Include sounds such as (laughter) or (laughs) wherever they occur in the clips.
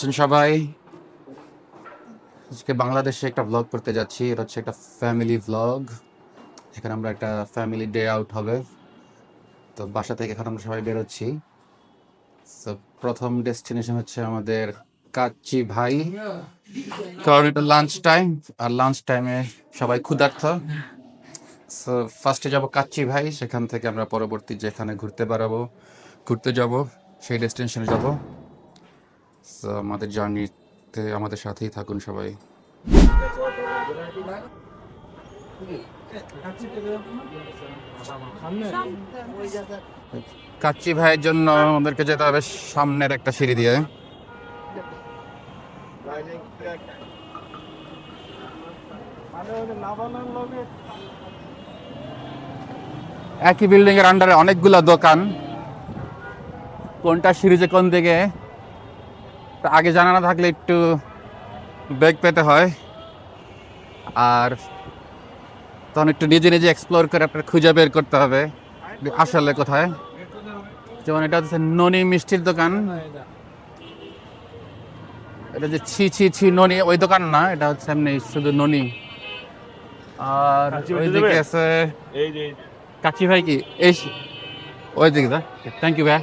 আছেন সবাই? আজকে বাংলাদেশে একটা ভ্লগ করতে যাচ্ছি। এটা হচ্ছে একটা ফ্যামিলি ভ্লগ এখানে আমরা একটা ফ্যামিলি ডে আউট হবে। তো বাসা থেকে এখন আমরা সবাই বেরোচ্ছি। তো প্রথম ডেস্টিনেশন হচ্ছে আমাদের কাচ্চি ভাই। কারণ এটা লাঞ্চ টাইম আর লাঞ্চ টাইমে সবাই ক্ষুধার্থ সো ফার্স্টে যাব কাচ্চি ভাই। সেখান থেকে আমরা পরবর্তী যেখানে ঘুরতে বেড়াবো, ঘুরতে যাব, সেই ডেস্টিনেশনে যাব। আমাদের জার্নিতে আমাদের সাথেই থাকুন সবাই। কাচ্চি ভাইয়ের জন্য আমাদেরকে যেতে হবে সামনের একটা সিঁড়ি দিয়ে। একই বিল্ডিং এর আন্ডারে অনেকগুলো দোকান। কোনটা সিরিজে কোন দিকে? আগে জানা না থাকলে একটু বেগ পেতে হয়। আর তখন একটু নিজে নিজে এক্সপ্লোর করে আপনার খুঁজে বের করতে হবে। আসলে কোথায়? যেমন এটা হচ্ছে ননি মিষ্টির দোকান। এটা যে ছি ছি ছি ননি ওই দোকান না এটা হচ্ছে এমনি শুধু ননি। আর ওইদিকে আছে এই যে ভাই কি? এই স- ওই দিকে দা থ্যাংক ইউ ভাই।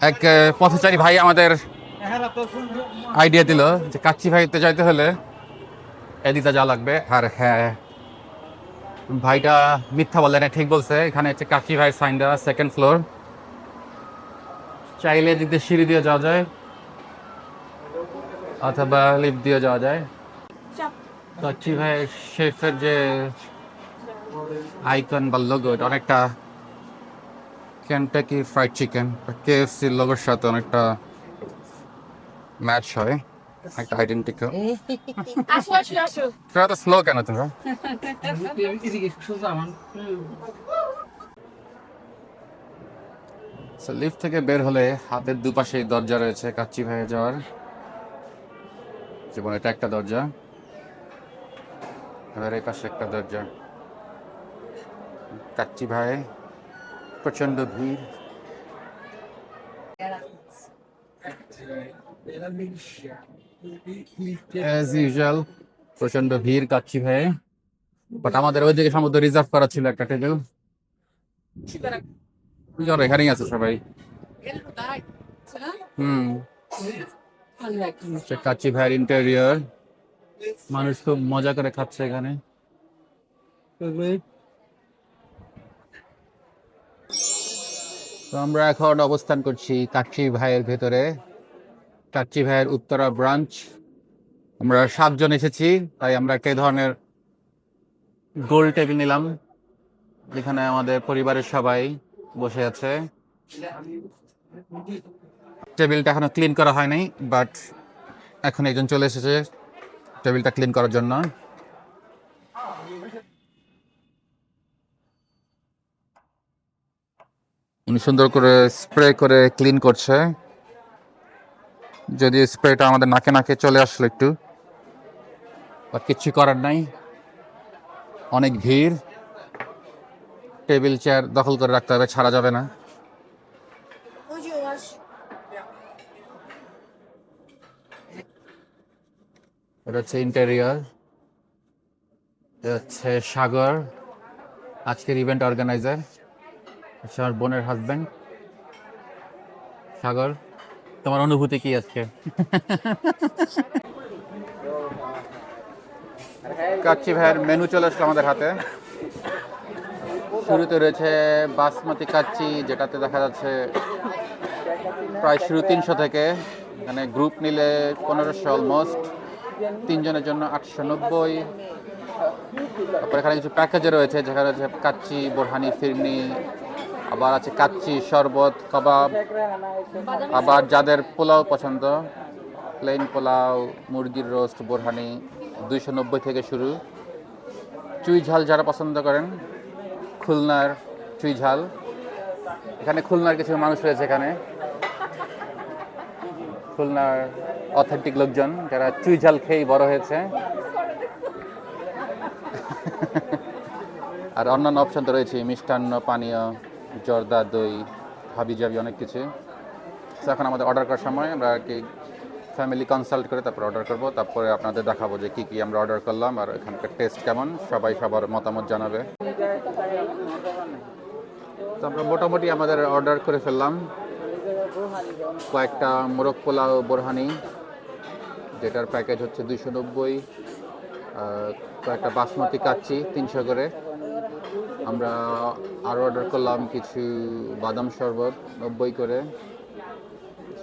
এক পথচারী ভাই আমাদের আইডিয়া দিল যে কাচ্চি ভাইতে যাইতে হলে এদিকে যাওয়া লাগবে। আর হ্যাঁ ভাইটা মিথ্যা বলে না, ঠিক বলছে। এখানে হচ্ছে কাচ্চি ভাই সাইন দেওয়া সেকেন্ড ফ্লোর চাইলে এদিক দিয়ে সিঁড়ি দিয়ে যাওয়া যায়, অথবা লিফট দিয়ে যাওয়া যায়। কাচ্চি ভাই শেফের যে আইকন বা লোগো এটা অনেকটা কেনটাকি ফ্রাইড চিকেন কেএফসি লোগোর সাথে অনেকটা ম্যাচ হয় একটা আইডেন্টিক্যাল (laughs) আসো আসো আসো। তোরা তো স্লো কেন তোমরা লিফট থেকে বের হলে হাতের দুপাশে দরজা রয়েছে কাচ্চি ভাইয়ে যাওয়ার। যেমন এটা একটা দরজা। এবার এই পাশে একটা দরজা। কাচ্চি ভাই প্রচণ্ড ভিড়। অ্যাজ ইউজুয়াল প্রচণ্ড ভিড় কাচ্ছি ভাই। বাট আমাদের ওইদিকে সমুদ্র রিজার্ভ করা ছিল একটা টেবিল এখানেই আছে সবাই। হুম। ভাইয়ের ইন্টেরিয়র মানুষ খুব মজা করে খাচ্ছে এখানে। তো আমরা এখন অবস্থান করছি কাচ্চি ভাইয়ের ভেতরে। কাচ্চি ভাইয়ের উত্তরা ব্রাঞ্চ আমরা সাতজন এসেছি, তাই আমরা একটা ধরনের গোল টেবিল নিলাম, যেখানে আমাদের পরিবারের সবাই বসে আছে। টেবিলটা এখনও ক্লিন করা হয়নি বাট এখন একজন চলে এসেছে টেবিলটা ক্লিন করার জন্য। উনি সুন্দর করে স্প্রে করে ক্লিন করছে। যদি স্প্রেটা আমাদের নাকে নাকে চলে আসলো একটু। আর কিচ্ছু করার নাই। অনেক ভিড়। টেবিল, চেয়ার দখল করে রাখতে হবে, ছাড়া যাবে না। এটা হচ্ছে ইন্টেরিয়র হচ্ছে সাগর। আজকের ইভেন্ট অর্গানাইজার আমার বোনের হাজব্যান্ড সাগর। তোমার অনুভূতি কি আজকে? কাচ্চি ভাইয়ের মেনু চলে আসলো আমাদের হাতে। শুরুতে রয়েছে বাসমতি কাচ্চি যেটাতে দেখা যাচ্ছে প্রায় শুরু তিনশো থেকে। এখানে গ্রুপ নিলে পনেরোশো অলমোস্ট তিনজনের জন্য আটশো নব্বই। তারপর এখানে কিছু প্যাকেজে রয়েছে, যেখানে রয়েছে কাচ্চি বোরহানি, ফিরনি আবার আছে কাচ্চি, শরবত, কাবাব। আবার যাদের পোলাও পছন্দ প্লেন পোলাও, মুরগির রোস্ট বোরহানি, দুইশো নব্বই থেকে শুরু। চুই ঝাল যারা পছন্দ করেন, খুলনার চুই ঝাল। এখানে খুলনার কিছু মানুষ রয়েছে এখানে। খুলনার অথেন্টিক লোকজন যারা চুই ঝাল খেয়েই বড় হয়েছে। আর অন্যান্য অপশন তো রয়েছে মিষ্টান্ন, পানীয়। জর্দা, দই হাবি জাবি অনেক কিছু। এখন আমাদের অর্ডার করার সময় আমরা কি ফ্যামিলি কনসাল্ট করে তারপর অর্ডার করব। তারপরে আপনাদের দেখাবো যে কী কী আমরা অর্ডার করলাম আর এখানকার টেস্ট কেমন, সবাই সবার মতামত জানাবে। তো আমরা মোটামুটি আমাদের অর্ডার করে ফেললাম। কয়েকটা মোরগ পোলাও, বোরহানি, যেটার প্যাকেজ হচ্ছে দুইশো নব্বই কয়েকটা বাসমতি কাচ্চি তিনশো করে। আমরা আরও অর্ডার করলাম কিছু বাদাম শরবত, নব্বই করে,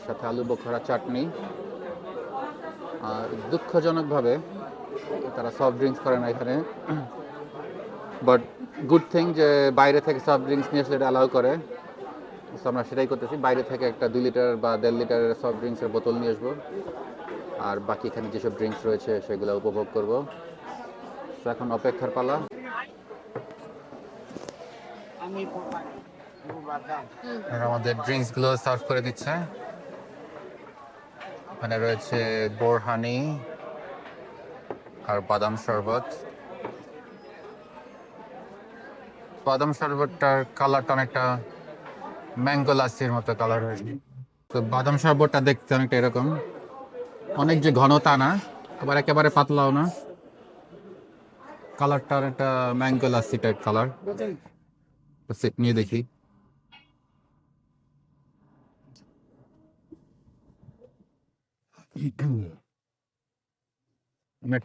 সাথে আলু বোখারা চাটনি। আর দুঃখজনকভাবে তারা সফট ড্রিঙ্কস করে না এখানে। বাট গুড থিং যে বাইরে থেকে সফট ড্রিঙ্কস নিয়ে আসলে এটা অ্যালাউ করে। So আমরা সেটাই করতেছি, বাইরে থেকে একটা দুই লিটার বা দেড় লিটারের সফট ড্রিঙ্কসের বোতল নিয়ে আসব। আর বাকি এখানে যেসব ড্রিঙ্কস রয়েছে সেগুলো উপভোগ করব। তো এখন অপেক্ষার পালা। আমাদের ড্রিঙ্কসগুলো সার্ভ করে দিচ্ছে। এখানে রয়েছে বোরহানি আর বাদাম শরবত। বাদাম শরবতটার কালারটা অনেকটা ম্যাঙ্গো লাসির মতো কালার হয়েছে তো বাদাম শরবতটা দেখতে অনেকটা এরকম। অনেক যে ঘন তা না, আবার একেবারে পাতলাও না। কালারটা একটা mango lassi type colour set নিয়ে দেখি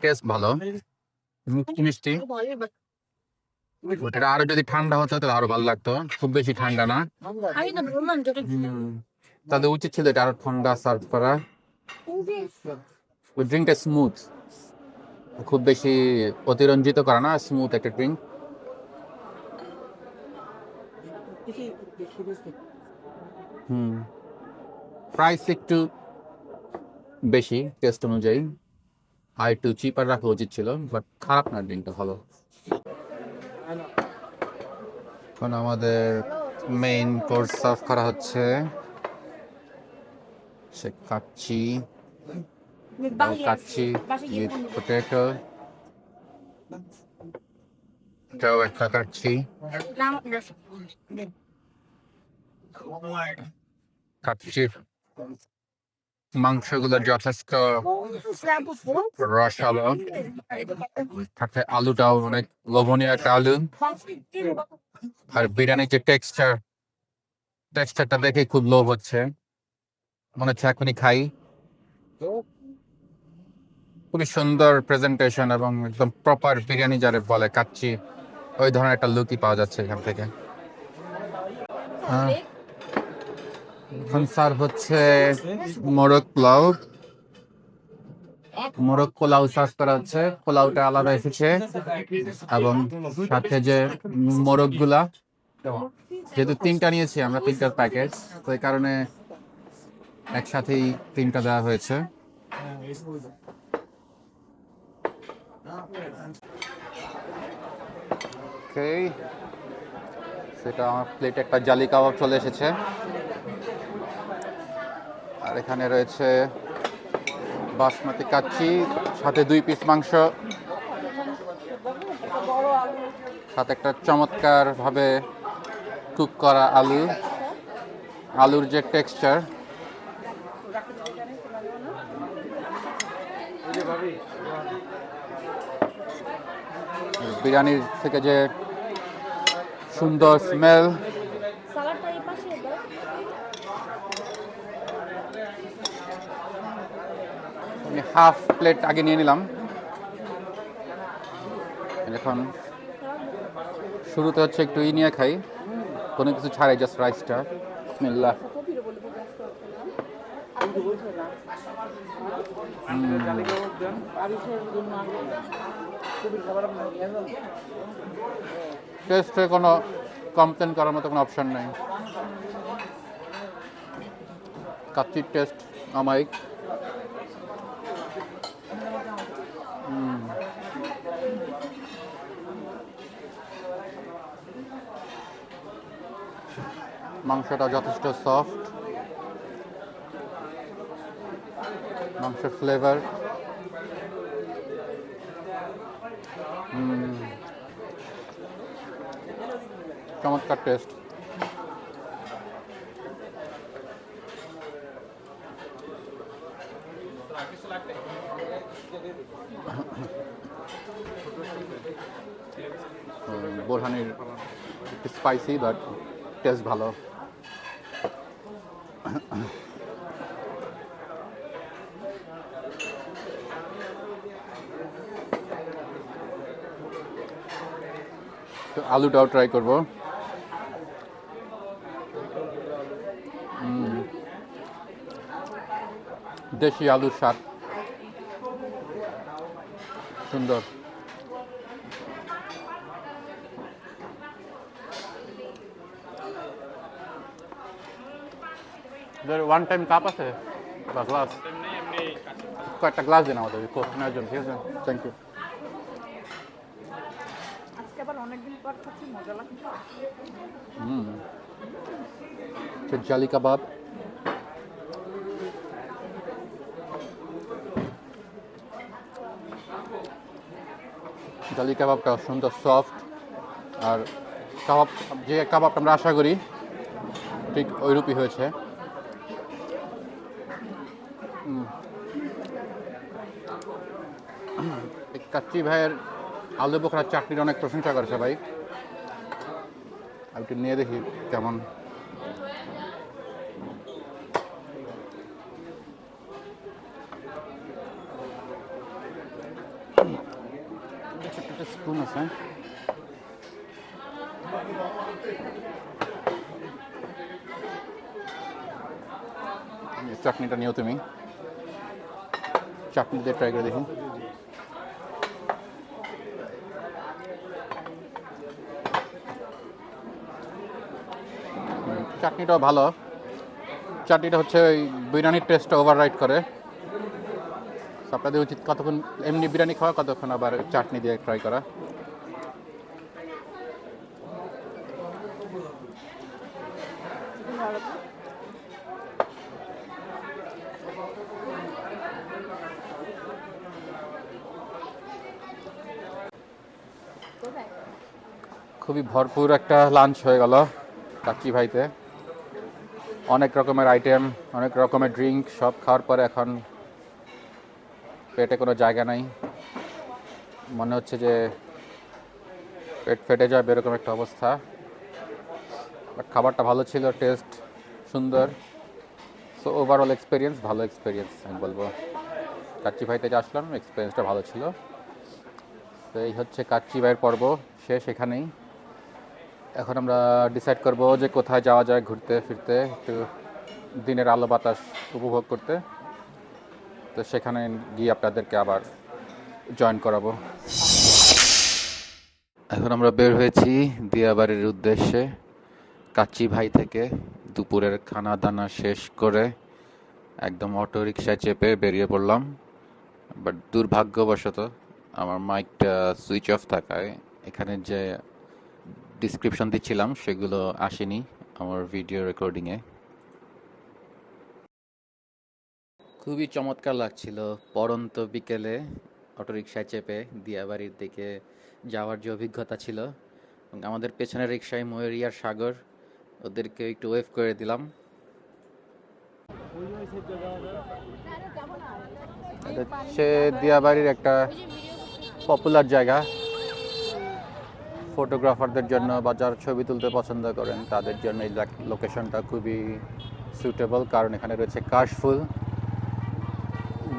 টেস্ট ভালো মিষ্টি এটা আরও যদি ঠান্ডা হতো তাহলে আরও ভালো লাগতো খুব বেশি ঠান্ডা না তাহলে উচিত ছিল এটা আরও ঠান্ডা সার্ভ করা। ড্রিঙ্কটা স্মুথ খুব বেশি অতিরঞ্জিত করা না স্মুথ একটা ড্রিঙ্ক হুম। প্রাইস একটু বেশি টেস্ট অনুযায়ী। আর একটু চিপার রাখা উচিত ছিল বাট খারাপ না ড্রিঙ্কটা ভালো। এখন আমাদের মেইন কোর্স সার্ভ করা হচ্ছে। সে কাচ্চি কাচ্চি উইথ পটেটো এটাও একটা কাচ্চি কাচ্চির মাংসগুলো যথেষ্ট রসালো। সাথে আলুটাও অনেক লোভনীয় একটা আলু। আর বিরিয়ানির যে টেক্সচার টেক্সচারটা দেখে খুব লোভ হচ্ছে। মনে হচ্ছে এখনই খাই। খুবই সুন্দর প্রেজেন্টেশন এবং একদম প্রপার বিরিয়ানি যারা বলে কাচ্চি ওই ধরনের একটা লুকই পাওয়া যাচ্ছে এখান থেকে। আহ, এখন সার্ভ হচ্ছে মোরগ পোলাও মোরগ পোলাও সার্ভ করা হচ্ছে। পোলাওটা আলাদা এসেছে। এবং সাথে যে মোরগগুলা যেহেতু তিনটা নিয়েছি আমরা তিনটার প্যাকেজ তো এই কারণে একসাথেই তিনটা দেওয়া হয়েছে। Okay. সেটা আমার প্লেটে একটা জালি কাবাব চলে এসেছে আর এখানে রয়েছে বাসমতি কাচ্চি, সাথে দুই পিস মাংস, সাথে একটা চমৎকার ভাবে কুক করা আলু, আলুর যে টেক্সচার বিরিয়ানির থেকে যে সুন্দর স্মেল আমি হাফ প্লেট আগে নিয়ে নিলাম। এখন শুরুতে হচ্ছে একটু ই নিয়ে খাই। কোনো কিছু ছাড়াই জাস্ট রাইসটা বিসমিল্লাহ। টেস্টে কোনো কমপ্লেন করার মতো কোনো অপশন নেই। কাচ্চির টেস্ট আমাইক। মাংসটা যথেষ্ট সফট মাংসের ফ্লেভার চমৎকার টেস্ট (laughs) বোরহানির স্পাইসি বাট টেস্ট ভালো। (laughs) আলুটাও ট্রাই করব। দেশি আলুর স্বাদ সুন্দর। ওয়ান টাইম কাপ আছে? বা গ্লাস কয়েকটা গ্লাস দিন আমাদের কোক নেওয়ার জন্য ঠিক আছে? থ্যাংক ইউ হুম। জালি কাবাব। জালি কাবাবটা সুন্দর সফট আর কাবাব, যে কাবাবটা আমরা আশা করি ঠিক ওইরূপই হয়েছে। কাচ্চি ভাইয়ের আলু বোখরা চাটনির অনেক প্রশংসা করেছে ভাই আমি একটু নিয়ে দেখি কেমন স্পুন আছে চাটনিটা নিও তুমি চাটনি দিয়ে ট্রাই করে দেখি হুম, চাটনিটাও ভালো চাটনিটা হচ্ছে ওই বিরিয়ানির টেস্টটা ওভাররাইড করে। So, আপনাদের উচিত কতক্ষণ, এমনি বিরিয়ানি খাওয়া, কতক্ষণ আবার চাটনি দিয়ে ট্রাই করা? খুবই ভরপুর একটা লাঞ্চ হয়ে গেল কাচ্চি ভাইতে। অনেক রকমের আইটেম অনেক রকমের ড্রিঙ্ক সব খাওয়ার পরে এখন পেটে কোনো জায়গা নাই। মনে হচ্ছে যে পেট ফেটে যাবে এরকম একটা অবস্থা। খাবারটা ভালো ছিল, টেস্ট সুন্দর। সো ওভারঅল এক্সপিরিয়েন্স ভালো এক্সপিরিয়েন্স আমি বলব। কাচ্চি ভাইতে যে আসলাম এক্সপিরিয়েন্সটা ভালো ছিল। তো এই হচ্ছে কাচ্চি ভাইয়ের পর্ব, শেষ এখানেই। এখন আমরা ডিসাইড করব যে কোথায় যাওয়া যায় ঘুরতে, ফিরতে, একটু দিনের আলো বাতাস উপভোগ করতে। তো সেখানে গিয়ে আপনাদেরকে আবার জয়েন করাবো। এখন আমরা বের হয়েছি দিয়াবাড়ির উদ্দেশ্যে। কাচ্চি ভাই থেকে দুপুরের খানা দানা শেষ করে একদম অটো রিক্সায় চেপে বেরিয়ে পড়লাম। বাট দুর্ভাগ্যবশত আমার মাইকটা সুইচ অফ থাকায় এখানে যে ডিসক্রিপশন দিচ্ছিলাম সেগুলো আসেনি আমার ভিডিও রেকর্ডিংয়ে খুবই চমৎকার লাগছিল। পরন্ত বিকেলে অটোরিকশায় চেপে দিয়াবাড়ির দিকে যাওয়ার যে অভিজ্ঞতা ছিল এবং আমাদের পেছনের রিক্সায় ময়ূরিয়ার সাগর, ওদেরকে একটু ওয়েভ করে দিলাম। হচ্ছে দিয়াবাড়ির একটা পপুলার জায়গা। ফটোগ্রাফারদের জন্য বা যারা ছবি তুলতে পছন্দ করেন, তাদের জন্য এই লোকেশনটা খুবই সুটেবল কারণ এখানে রয়েছে কাশফুল।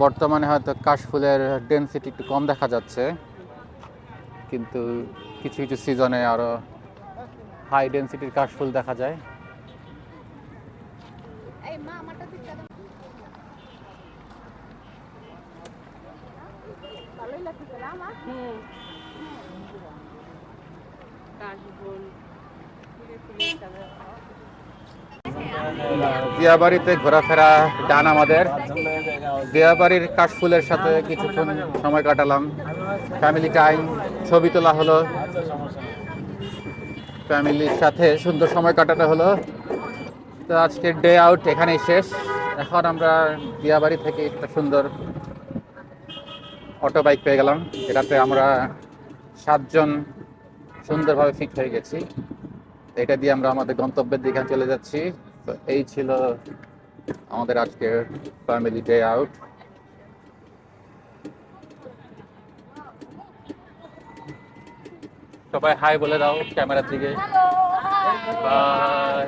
বর্তমানে হয়তো কাশফুলের ডেন্সিটি একটু কম দেখা যাচ্ছে কিন্তু কিছু কিছু সিজনে আরও হাই ডেন্সিটির কাশফুল দেখা যায়। এই দিয়াবাড়িতে ঘোরাফেরা ডান আমাদের। দিয়াবাড়ির কাশফুলের সাথে কিছুক্ষণ সময় কাটালাম। ফ্যামিলি টাইম ছবি তোলা হলো। ফ্যামিলির সাথে সুন্দর সময় কাটানো হলো। তো আজকের ডে আউট এখানেই শেষ। এখন আমরা দিয়াবাড়ি থেকে একটা সুন্দর অটো বাইক পেয়ে গেলাম। এটাতে আমরা সাতজন সুন্দরভাবে ফিট হয়ে গেছি। এটা দিয়ে আমরা আমাদের গন্তব্যের দিকে চলে যাচ্ছি। তো এই ছিল আমাদের আজকের ফ্যামিলি ডে আউট সবাই হাই বলে দাও ক্যামেরার দিকে বাই